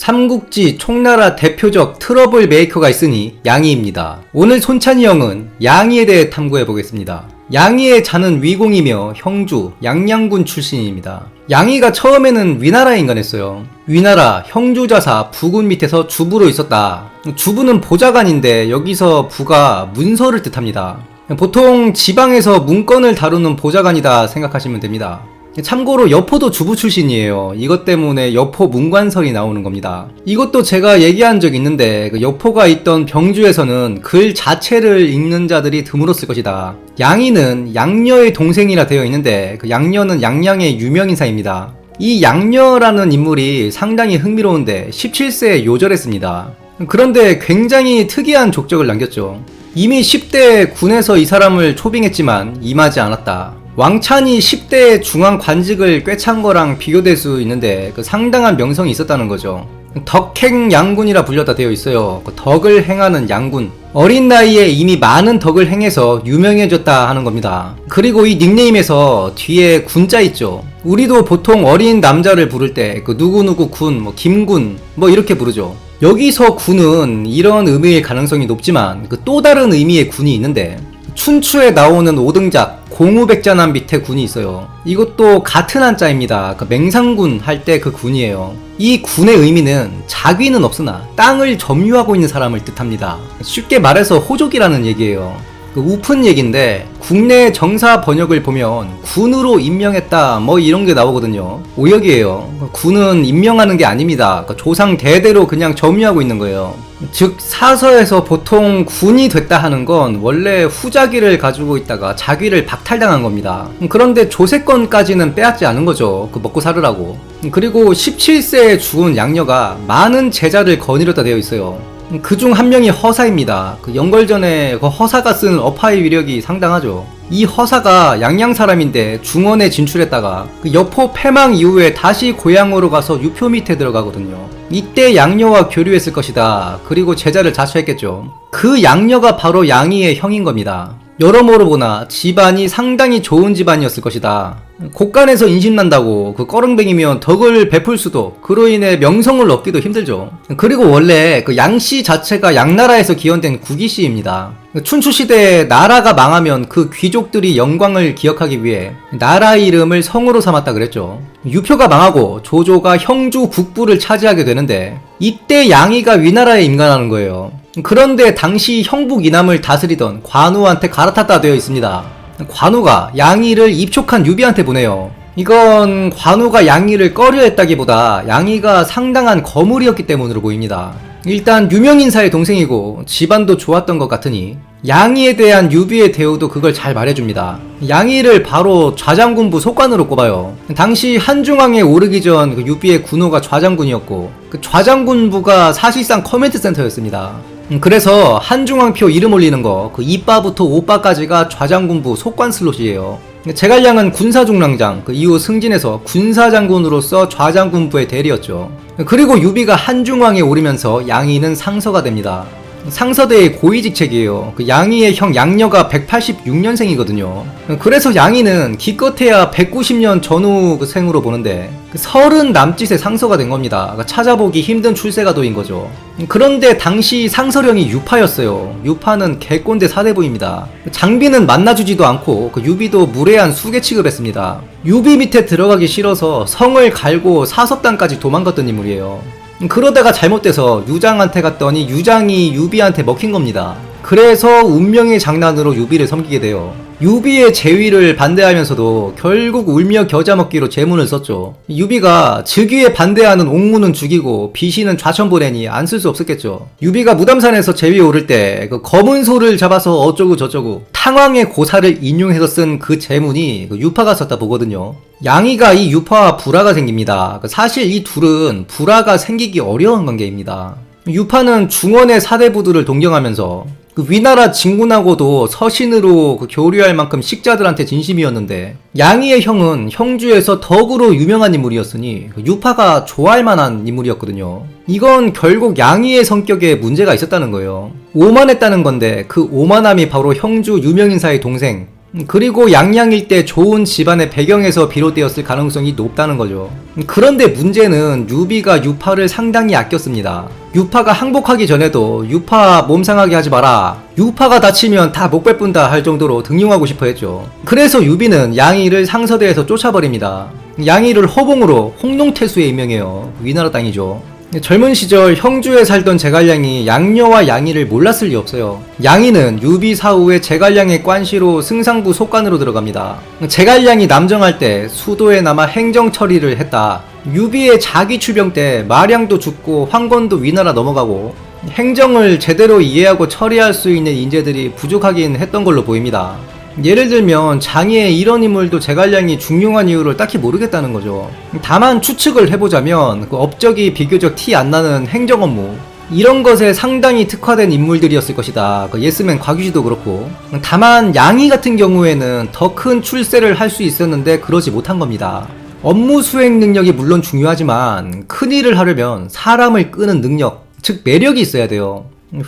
삼국지 총나라 대표적 트러블 메이커가 있으니 양이입니다. 오늘 손찬이 형은 양이에 대해 탐구해 보겠습니다. 양이의 자는 위공이며 형주 양양군 출신입니다. 양이가 처음에는 위나라에 인간했어요. 위나라 형주자사 부군 밑에서 주부로 있었다. 주부는 보좌관인데 여기서 부가 문서를 뜻합니다. 보통 지방에서 문건을 다루는 보좌관이다 생각하시면 됩니다. 참고로 여포도 주부 출신이에요. 이것 때문에 여포 문관설이 나오는 겁니다. 이것도 제가 얘기한 적 있는데 그 여포가 있던 병주에서는 글 자체를 읽는 자들이 드물었을 것이다. 양이는 양녀의 동생이라 되어 있는데 그 양녀는 양양의 유명 인사입니다. 이 양녀라는 인물이 상당히 흥미로운데 17세에 요절했습니다. 그런데 굉장히 특이한 족적을 남겼죠. 이미 10대 군에서 이 사람을 초빙했지만 임하지 않았다. 왕찬이 10대 중앙 관직을 꿰찬 거랑 비교될 수 있는데 그 상당한 명성이 있었다는 거죠. 덕행 양군이라 불렸다 되어 있어요. 그 덕을 행하는 양군. 어린 나이에 이미 많은 덕을 행해서 유명해졌다 하는 겁니다. 그리고 이 닉네임에서 뒤에 군자 있죠. 우리도 보통 어린 남자를 부를 때 그 누구누구 군, 뭐 김군, 뭐 이렇게 부르죠. 여기서 군은 이런 의미일 가능성이 높지만 그 또 다른 의미의 군이 있는데 춘추에 나오는 오등작 공우백자남 밑에 군이 있어요. 이것도 같은 한자입니다. 그 맹상군 할 때 그 군이에요. 이 군의 의미는 자귀는 없으나 땅을 점유하고 있는 사람을 뜻합니다. 쉽게 말해서 호족이라는 얘기예요. 그 우픈 얘기인데 국내 정사 번역을 보면 군으로 임명했다 뭐 이런 게 나오거든요. 오역이에요. 군은 임명하는 게 아닙니다. 그 조상 대대로 그냥 점유하고 있는 거예요. 즉 사서에서 보통 군이 됐다 하는 건 원래 후자기를 가지고 있다가 자기를 박탈당한 겁니다. 그런데 조세권까지는 빼앗지 않은 거죠. 그 먹고 살으라고. 그리고 17세에 죽은 양녀가 많은 제자를 거느렸다 되어 있어요. 그중 한 명이 허사입니다. 그 연걸 전에 그 허사가 쓴 어파의 위력이 상당하죠. 이 허사가 양양 사람인데 중원에 진출했다가 그 여포 패망 이후에 다시 고향으로 가서 유표 밑에 들어가거든요. 이때 양녀와 교류했을 것이다. 그리고 제자를 자처했겠죠. 그 양녀가 바로 양이의 형인 겁니다. 여러모로 보나 집안이 상당히 좋은 집안이었을 것이다. 곳간에서 인신난다고 그 꺼릉뱅이면 덕을 베풀 수도 그로 인해 명성을 얻기도 힘들죠. 그리고 원래 그 양씨 자체가 양나라에서 기원된 국이씨입니다. 춘추 시대에 나라가 망하면 그 귀족들이 영광을 기억하기 위해 나라 이름을 성으로 삼았다 그랬죠. 유표가 망하고 조조가 형주 국부를 차지하게 되는데 이때 양이가 위나라에 임관하는 거예요. 그런데 당시 형북 이남을 다스리던 관우한테 갈아탔다 되어 있습니다. 관우가 양이를 입촉한 유비한테 보내요. 이건 관우가 양이를 꺼려했다기보다 양이가 상당한 거물이었기 때문으로 보입니다. 일단 유명인사의 동생이고 집안도 좋았던 것 같으니 양이에 대한 유비의 대우도 그걸 잘 말해줍니다. 양이를 바로 좌장군부 속관으로 꼽아요. 당시 한중왕에 오르기 전그 유비의 군호가 좌장군이었고 그 좌장군부가 사실상 커맨드 센터였습니다. 음, 그래서 한중왕표 이름 올리는 거, 그 이빠부터 오빠까지가 좌장군부 속관 슬롯이에요. 제갈량은 군사중랑장, 그 이후 승진해서 군사장군으로서 좌장군부의 대리였죠. 그리고 유비가 한중왕에 오르면서 양이는 상서가 됩니다. 상서대의 고위직책이에요. 그 양이의 형 양녀가 186년생이거든요. 그래서 양이는 기껏해야 190년 전후 그 생으로 보는데 그 서른 남짓의 상서가 된 겁니다. 그러니까 찾아보기 힘든 출세가 도인 거죠. 그런데 당시 상서령이 유파였어요. 유파는 개꼰대 사대부입니다. 장비는 만나주지도 않고 그 유비도 무례한 수계 취급했습니다. 유비 밑에 들어가기 싫어서 성을 갈고 사섭단까지 도망갔던 인물이에요. 그러다가 잘못돼서 유장한테 갔더니 유장이 유비한테 먹힌 겁니다. 그래서 운명의 장난으로 유비를 섬기게 돼요. 유비의 재위를 반대하면서도 결국 울며 겨자 먹기로 재문을 썼죠. 유비가 즉위에 반대하는 옥무는 죽이고 비시는 좌천 보내니 안 쓸 수 없었겠죠. 유비가 무담산에서 재위에 오를 때 그 검은 소를 잡아서 어쩌고 저쩌고 탕왕의 고사를 인용해서 쓴그 재문이 그 유파가 썼다 보거든요. 양이가 이 유파와 불화가 생깁니다. 그 사실 이 둘은 불화가 생기기 어려운 관계입니다. 유파는 중원의 사대부들을 동경하면서 그 위나라 진군하고도 서신으로 그 교류할 만큼 식자들한테 진심이었는데 양이의 형은 형주에서 덕으로 유명한 인물이었으니 그 유파가 좋아할 만한 인물이었거든요. 이건 결국 양이의 성격에 문제가 있었다는 거예요. 오만했다는 건데 그 오만함이 바로 형주 유명인사의 동생 음, 그리고 양양 일대 좋은 집안의 배경에서 비롯되었을 가능성이 높다는 거죠. 음, 그런데 문제는 유비가 유파를 상당히 아꼈습니다. 유파가 항복하기 전에도 유파 몸 상하게 하지 마라. 유파가 다치면 다목 빼뿐다 할 정도로 등용하고 싶어 했죠. 그래서 유비는 양이를 상서대에서 쫓아버립니다. 양이를 허봉으로 홍룡태수에 임명해요. 위나라 땅이죠. 젊은 시절 형주에 살던 제갈량이 양녀와 양이를 몰랐을 리 없어요. 양이는 유비 사후에 제갈량의 관시로 승상부 속관으로 들어갑니다. 제갈량이 남정할 때 수도에 남아 행정 처리를 했다. 유비의 자기 출병 때 마량도 죽고 황건도 위나라 넘어가고 행정을 제대로 이해하고 처리할 수 있는 인재들이 부족하긴 했던 걸로 보입니다. 예를 들면 장의의 이런 인물도 제갈량이 중용한 이유를 딱히 모르겠다는 거죠. 다만 추측을 해보자면 그 업적이 비교적 티 안 나는 행정 업무 이런 것에 상당히 특화된 인물들이었을 것이다. 그 예스맨 곽유지도 그렇고. 다만 양이 같은 경우에는 더 큰 출세를 할 수 있었는데 그러지 못한 겁니다. 업무 수행 능력이 물론 중요하지만 큰 일을 하려면 사람을 끄는 능력, 즉 매력이 있어야 돼요.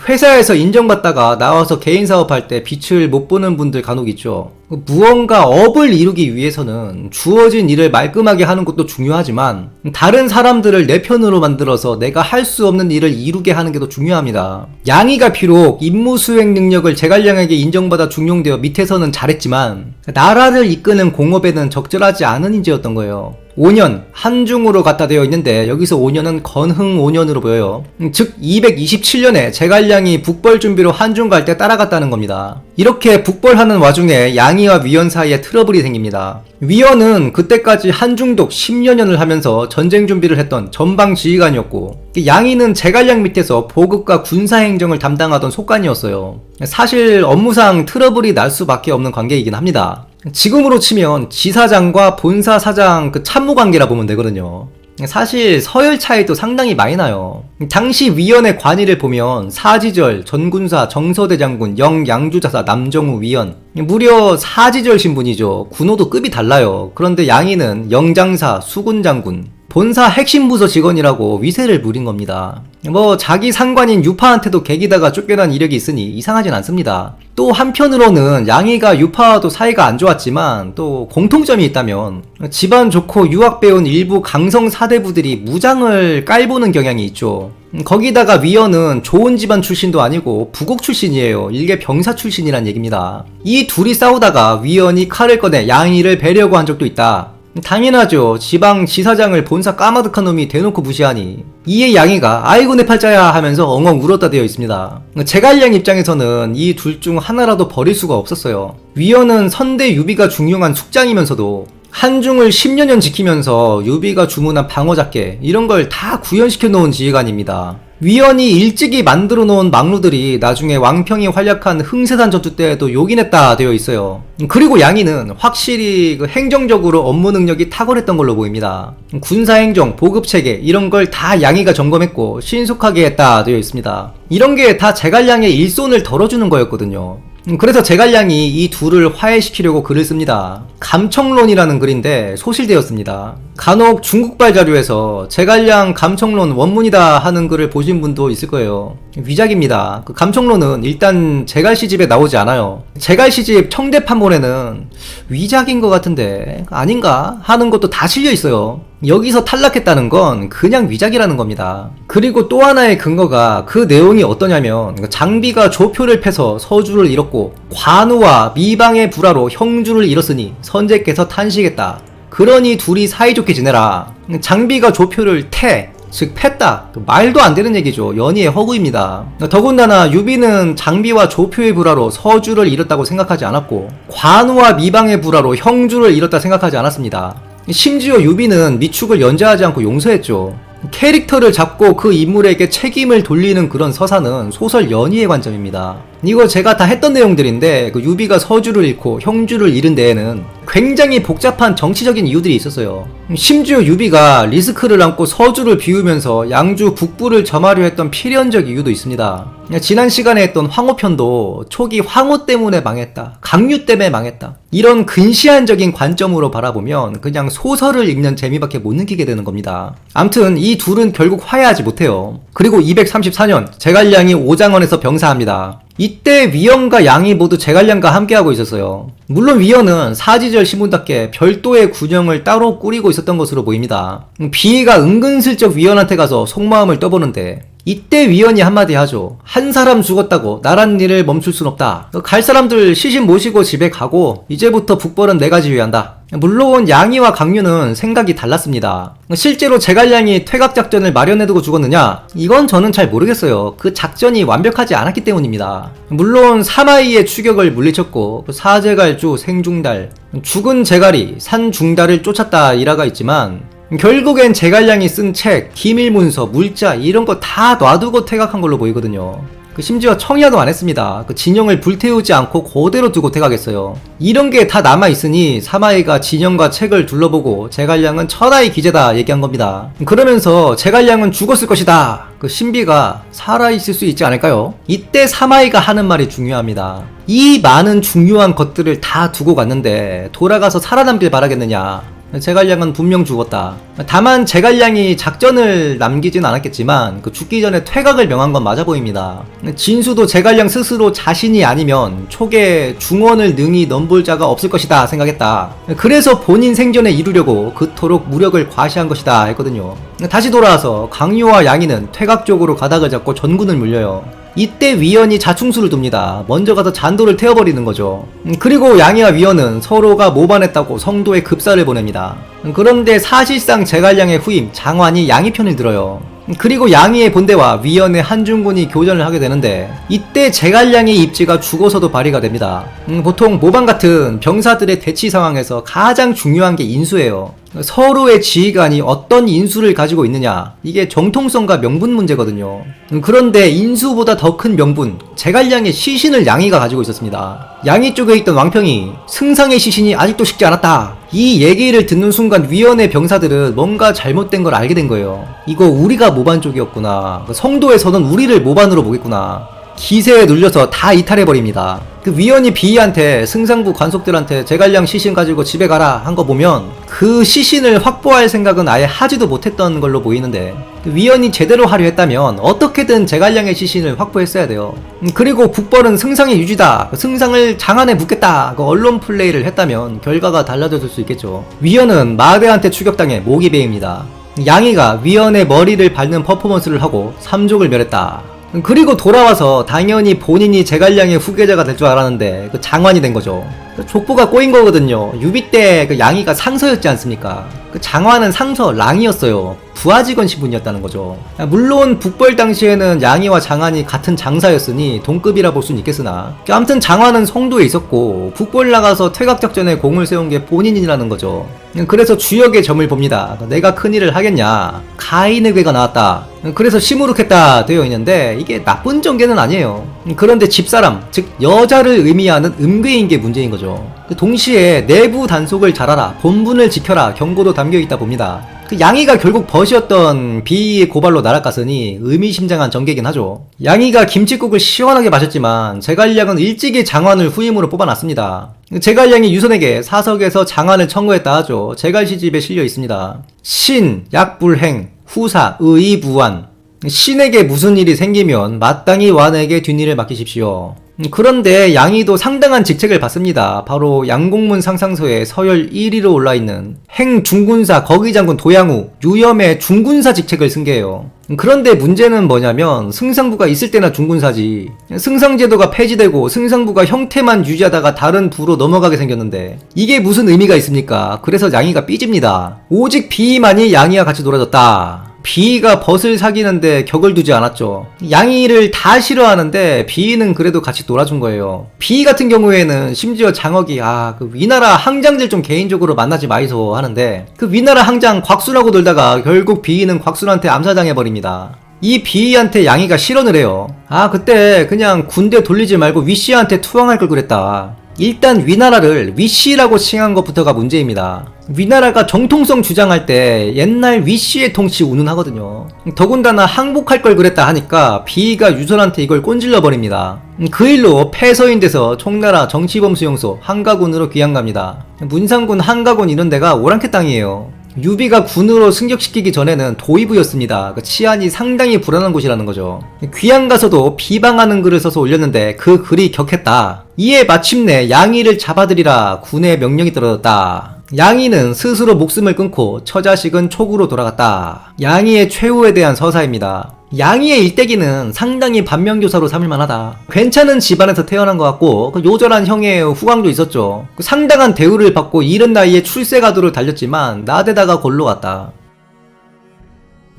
회사에서 인정받다가 나와서 개인 사업할 때 빛을 못 보는 분들 간혹 있죠. 무언가 업을 이루기 위해서는 주어진 일을 말끔하게 하는 것도 중요하지만 다른 사람들을 내 편으로 만들어서 내가 할 수 없는 일을 이루게 하는 게 더 중요합니다. 양이가 비록 임무 수행 능력을 제갈량에게 인정받아 중용되어 밑에서는 잘했지만 나라를 이끄는 공업에는 적절하지 않은 인재였던 거예요. 5년 한중으로 갖다 되어 있는데 여기서 5년은 건흥 5년으로 보여요. 음, 즉 227년에 제갈량이 북벌 준비로 한중 갈 때 따라갔다는 겁니다. 이렇게 북벌하는 와중에 양이와 위원 사이에 트러블이 생깁니다. 위원은 그때까지 한중독 10여 년을 하면서 전쟁 준비를 했던 전방 지휘관이었고 양이는 제갈량 밑에서 보급과 군사 행정을 담당하던 속관이었어요. 사실 업무상 트러블이 날 수밖에 없는 관계이긴 합니다. 지금으로 치면 지사장과 본사 사장 그 참모 관계라 보면 되거든요. 사실 서열 차이도 상당히 많이 나요. 당시 위원의 관위를 보면 사지절, 전군사, 정서대 장군, 영양주자사, 남정우 위원 무려 사지절 신분이죠. 군호도 급이 달라요. 그런데 양이는 영장사, 수군 장군, 본사 핵심 부서 직원이라고 위세를 부린 겁니다. 뭐 자기 상관인 유파한테도 개기다가 쫓겨난 이력이 있으니 이상하진 않습니다. 또 한편으로는 양이가 유파와도 사이가 안 좋았지만 또 공통점이 있다면 집안 좋고 유학 배운 일부 강성 사대부들이 무장을 깔보는 경향이 있죠. 거기다가 위원은 좋은 집안 출신도 아니고 부국 출신이에요. 일개 병사 출신이란 얘기입니다. 이 둘이 싸우다가 위원이 칼을 꺼내 양이를 베려고 한 적도 있다. 당연하죠. 지방 지사장을 본사 까마득한 놈이 대놓고 무시하니 이에 양이가 아이고 내 팔자야 하면서 엉엉 울었다 되어 있습니다. 제갈량 입장에서는 이 둘 중 하나라도 버릴 수가 없었어요. 위원은 선대 유비가 중용한 숙장이면서도 한중을 10여년 지키면서 유비가 주문한 방어작계 이런 걸 다 구현시켜 놓은 지휘관입니다. 위원이 일찍이 만들어 놓은 막루들이 나중에 왕평이 활약한 흥세산 전투 때에도 요긴했다 되어 있어요. 그리고 양이는 확실히 그 행정적으로 업무 능력이 탁월했던 걸로 보입니다. 군사 행정, 보급 체계 이런 걸 다 양이가 점검했고 신속하게 했다 되어 있습니다. 이런 게 다 제갈량의 일손을 덜어주는 거였거든요. 음, 그래서 제갈량이 이 둘을 화해시키려고 글을 씁니다. 감청론이라는 글인데 소실되었습니다. 간혹 중국발 자료에서 제갈량 감청론 원문이다 하는 글을 보신 분도 있을 거예요. 위작입니다. 그 감청론은 일단 제갈 시집에 나오지 않아요. 제갈 시집 청대판본에는 위작인 것 같은데 아닌가 하는 것도 다 실려 있어요. 여기서 탈락했다는 건 그냥 위작이라는 겁니다. 그리고 또 하나의 근거가 그 내용이 어떠냐면 장비가 조표를 패서 서주를 잃었고 관우와 미방의 불화로 형주를 잃었으니 선제께서 탄식했다. 그러니 둘이 사이좋게 지내라. 장비가 조표를 태즉 팼다. 그 말도 안 되는 얘기죠. 연희의 허구입니다. 더군다나 유비는 장비와 조표의 불화로 서주를 잃었다고 생각하지 않았고 관우와 미방의 불화로 형주를 잃었다 생각하지 않았습니다. 심지어 유비는 미축을 연재하지 않고 용서했죠. 캐릭터를 잡고 그 인물에게 책임을 돌리는 그런 서사는 소설 연희의 관점입니다. 이거 제가 다 했던 내용들인데 그 유비가 서주를 잃고 형주를 잃은 데에는 굉장히 복잡한 정치적인 이유들이 있었어요. 심지어 유비가 리스크를 안고 서주를 비우면서 양주 북부를 점하려 했던 필연적 이유도 있습니다. 지난 시간에 했던 황호편도 초기 황호 때문에 망했다. 강유 때문에 망했다. 이런 근시안적인 관점으로 바라보면 그냥 소설을 읽는 재미밖에 못 느끼게 되는 겁니다. 암튼 이 둘은 결국 화해하지 못해요. 그리고 234년 제갈량이 오장원에서 병사합니다. 이때 위원과 양이 모두 제갈량과 함께하고 있었어요. 물론 위원은 사지절 신분답게 별도의 군영을 따로 꾸리고 있었던 것으로 보입니다. 비가 은근슬쩍 위원한테 가서 속마음을 떠보는데 이때 위원이 한마디 하죠. 한 사람 죽었다고 나란 일을 멈출 순 없다. 갈 사람들 시신 모시고 집에 가고 이제부터 북벌은 내가 지휘한다. 물론 양이와 강유는 생각이 달랐습니다. 실제로 제갈량이 퇴각 작전을 마련해두고 죽었느냐? 이건 저는 잘 모르겠어요. 그 작전이 완벽하지 않았기 때문입니다. 물론 사마이의 추격을 물리쳤고 그 사제갈주 생중달, 죽은 제갈이 산중달을 쫓았다 일화가 있지만 결국엔 제갈량이 쓴 책, 기밀문서, 물자 이런 거 다 놔두고 퇴각한 걸로 보이거든요. 그 심지어 청야도 안 했습니다. 그 진영을 불태우지 않고 그대로 두고 퇴각했어요. 이런 게 다 남아 있으니 사마이가 진영과 책을 둘러보고 제갈량은 천하의 기재다 얘기한 겁니다. 그러면서 제갈량은 죽었을 것이다. 그 신비가 살아 있을 수 있지 않을까요? 이때 사마이가 하는 말이 중요합니다. 이 많은 중요한 것들을 다 두고 갔는데 돌아가서 살아남길 바라겠느냐? 제갈량은 분명 죽었다. 다만 제갈량이 작전을 남기진 않았겠지만 그 죽기 전에 퇴각을 명한 건 맞아 보입니다. 진수도 제갈량 스스로 자신이 아니면 촉에 중원을 능히 넘볼 자가 없을 것이다 생각했다. 그래서 본인 생존에 이루려고 그토록 무력을 과시한 것이다 했거든요. 다시 돌아와서 강유와 양이는 퇴각 쪽으로 가닥을 잡고 전군을 물려요. 이때 위원이 자충수를 둡니다. 먼저 가서 잔도를 태워버리는 거죠. 음, 그리고 양이와 위원은 서로가 모반했다고 성도에 급사를 보냅니다. 음, 그런데 사실상 제갈량의 후임 장환이 양이 편을 들어요. 음, 그리고 양이의 본대와 위원의 한중군이 교전을 하게 되는데 이때 제갈량의 입지가 죽어서도 발휘가 됩니다. 음, 보통 모반 같은 병사들의 대치 상황에서 가장 중요한 게 인수예요. 서로의 지휘관이 어떤 인수를 가지고 있느냐. 이게 정통성과 명분 문제거든요. 음, 그런데 인수보다 더 큰 명분 제갈량의 시신을 양이가 가지고 있었습니다. 양이 쪽에 있던 왕평이 승상의 시신이 아직도 식지 않았다. 이 얘기를 듣는 순간 위원의 병사들은 뭔가 잘못된 걸 알게 된 거예요. 이거 우리가 모반 쪽이었구나. 성도에서는 우리를 모반으로 보겠구나 기세에 눌려서 다 이탈해버립니다. 그 위원이 비희한테 승상부 관속들한테 제갈량 시신 가지고 집에 가라 한 거 보면 그 시신을 확보할 생각은 아예 하지도 못했던 걸로 보이는데 그 위원이 제대로 하려 했다면 어떻게든 제갈량의 시신을 확보했어야 돼요. 음, 그리고 북벌은 승상의 유지다. 그 승상을 장 안에 묻겠다. 그 언론 플레이를 했다면 결과가 달라졌을 수 있겠죠. 위원은 마대한테 추격당해 목이 베입니다. 양이가 위원의 머리를 밟는 퍼포먼스를 하고 삼족을 멸했다. 그리고 돌아와서 당연히 본인이 제갈량의 후계자가 될 줄 알았는데 그 장관이 된 거죠. 그 족보가 꼬인 거거든요. 유비 때 그 양이가 상서였지 않습니까? 그 장관은 상서 랑이었어요. 부하직원 신분이었다는 거죠. 물론 북벌 당시에는 양이와 장안이 같은 장사였으니 동급이라 볼 수는 있겠으나 아무튼 장안은 성도에 있었고 북벌 나가서 퇴각작전에 공을 세운 게 본인이라는 거죠. 그래서 주역의 점을 봅니다. 내가 큰일을 하겠냐. 가인의 괴가 나왔다. 그래서 시무룩했다 되어 있는데 이게 나쁜 전개는 아니에요. 그런데 집사람, 즉 여자를 의미하는 음괴인 게 문제인 거죠. 동시에 내부 단속을 잘하라, 본분을 지켜라 경고도 담겨 있다 봅니다. 그 양이가 결국 벗이었던 비의 고발로 날아갔으니 의미심장한 전개긴 하죠. 양이가 김치국을 시원하게 마셨지만 제갈량은 일찍이 장관을 후임으로 뽑아놨습니다. 제갈량이 유선에게 사석에서 장관을 청구했다 하죠. 제갈 시집에 실려 있습니다. 신, 약불행, 후사, 의부안. 신에게 무슨 일이 생기면 마땅히 완에게 뒷일을 맡기십시오. 음, 그런데 양이도 상당한 직책을 받습니다. 바로 양공문 상상서에 서열 1위로 올라있는 행중군사 거기장군 도양우 유염의 중군사 직책을 승계해요. 음, 그런데 문제는 뭐냐면 승상부가 있을 때나 중군사지 승상제도가 폐지되고 승상부가 형태만 유지하다가 다른 부로 넘어가게 생겼는데 이게 무슨 의미가 있습니까? 그래서 양이가 삐집니다. 오직 비만이 양이와 같이 놀아줬다. 비가 벗을 사귀는데 격을 두지 않았죠. 양이를 다 싫어하는데 비는 그래도 같이 놀아준 거예요. 비 같은 경우에는 심지어 장혁이 아 그 위나라 항장들 좀 개인적으로 만나지 마이소 하는데 그 위나라 항장 곽수라고 놀다가 결국 비는 곽수한테 암살당해 버립니다. 이 비한테 양이가 실언을 해요. 아 그때 그냥 군대 돌리지 말고 위씨한테 투항할 걸 그랬다. 일단 위나라를 위씨라고 칭한 것부터가 문제입니다. 위나라가 정통성 주장할 때 옛날 위씨의 통치 운운하거든요. 더군다나 항복할 걸 그랬다 하니까 비가 유선한테 이걸 꼰질러 버립니다. 그 일로 폐서인 돼서 총나라 정치범 수용소 한가군으로 귀향갑니다. 문상군 한가군 이런 데가 오랑캐 땅이에요. 유비가 군으로 승격시키기 전에는 도의부였습니다. 그 치안이 상당히 불안한 곳이라는 거죠. 귀양 가서도 비방하는 글을 써서 올렸는데 그 글이 격했다. 이에 마침내 양이를 잡아들이라 군의 명령이 떨어졌다. 양이는 스스로 목숨을 끊고 처자식은 촉으로 돌아갔다. 양이의 최후에 대한 서사입니다. 양이의 일대기는 상당히 반면교사로 삼을만하다. 괜찮은 집안에서 태어난 것 같고 그 요절한 형의 후광도 있었죠. 그 상당한 대우를 받고 이른 나이에 출세가도를 달렸지만 나대다가 골로 갔다.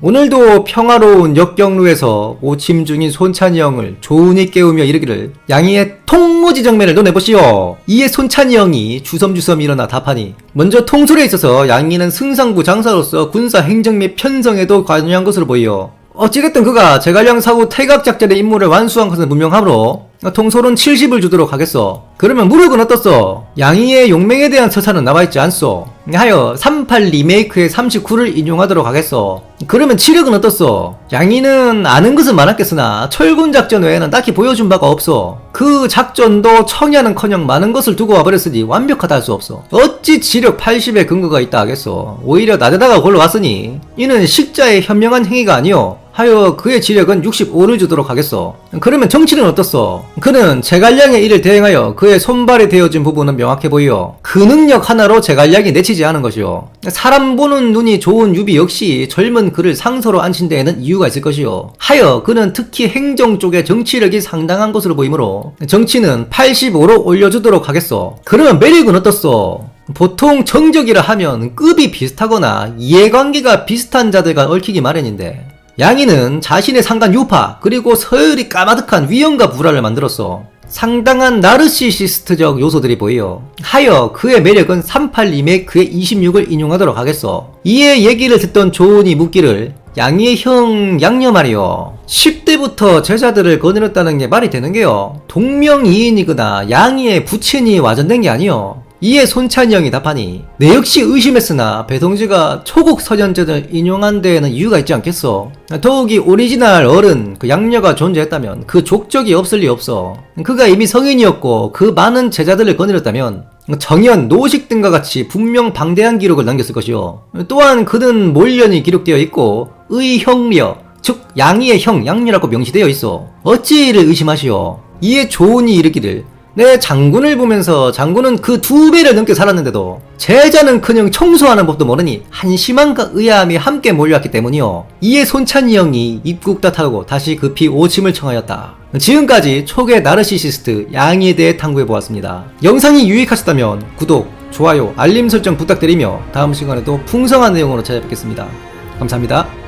오늘도 평화로운 역경루에서 오침 중인 손찬이 형을 조은히 깨우며 이르기를 양이의 통무지정매를 논해보시오. 이에 손찬이 형이 주섬주섬 일어나 답하니 먼저 통솔에 있어서 양이는 승상부 장사로서 군사 행정 및 편성에도 관여한 것으로 보이오. 어찌됐든 그가 제갈량 사후 태각작전의 임무를 완수한 것은 분명하므로 통솔은 70을 주도록 하겠소. 그러면 무력은 어떻소? 양이의 용맹에 대한 서사는 나와있지 않소. 하여 38 리메이크의 39를 인용하도록 하겠소. 그러면 치력은 어떻소? 양이는 아는 것은 많았겠으나 철군 작전 외에는 딱히 보여준 바가 없소. 그 작전도 청야는커녕 많은 것을 두고 와버렸으니 완벽하다 할 수 없어. 어찌 지력 80의 근거가 있다 하겠소. 오히려 나대다가 골로 왔으니 이는 식자의 현명한 행위가 아니오. 하여 그의 지력은 65를 주도록 하겠소. 그러면 정치는 어떻소? 그는 제갈량의 일을 대행하여 그의 손발이 되어진 부분은 명확해 보이오. 그 능력 하나로 제갈량이 내치지 않은 것이오. 사람 보는 눈이 좋은 유비 역시 젊은 그를 상서로 앉힌 데에는 이유가 있을 것이오. 하여 그는 특히 행정 쪽에 정치력이 상당한 것으로 보이므로 정치는 85로 올려주도록 하겠소. 그러면 매력은 어떻소? 보통 정적이라 하면 급이 비슷하거나 이해관계가 비슷한 자들과 얽히기 마련인데 양이는 자신의 상간 유파 그리고 서열이 까마득한 위험과 불화를 만들었어. 상당한 나르시시스트적 요소들이 보여. 하여 그의 매력은 38 리메이크의 26을 인용하도록 하겠어. 이에 얘기를 듣던 조은이 묻기를 양이의 형 양녀 말이요. 10대부터 제자들을 거느렸다는 게 말이 되는 게요. 동명이인이거나 양이의 부친이 와전된 게 아니요. 이에 손찬이 형이 답하니 내 역시 의심했으나 배동지가 초국 서전전을 인용한 데에는 이유가 있지 않겠어 더욱이 오리지널 어른 그 양녀가 존재했다면 그 족적이 없을 리 없어 그가 이미 성인이었고 그 많은 제자들을 거느렸다면 정연, 노식 등과 같이 분명 방대한 기록을 남겼을 것이요 또한 그는 몰년이 기록되어 있고 의형려 즉 양이의 형 양녀라고 명시되어 있어 어찌 이를 의심하시오? 이에 조은이 이르기를 내 장군을 보면서 장군은 그 두 배를 넘게 살았는데도 제자는 그냥 청소하는 법도 모르니 한심함과 의아함이 함께 몰려왔기 때문이요. 이에 손찬이 형이 입국 탓하고 다시 급히 오침을 청하였다. 지금까지 초계 나르시시스트 양이에 대해 탐구해보았습니다. 영상이 유익하셨다면 구독, 좋아요, 알림 설정 부탁드리며 다음 시간에도 풍성한 내용으로 찾아뵙겠습니다. 감사합니다.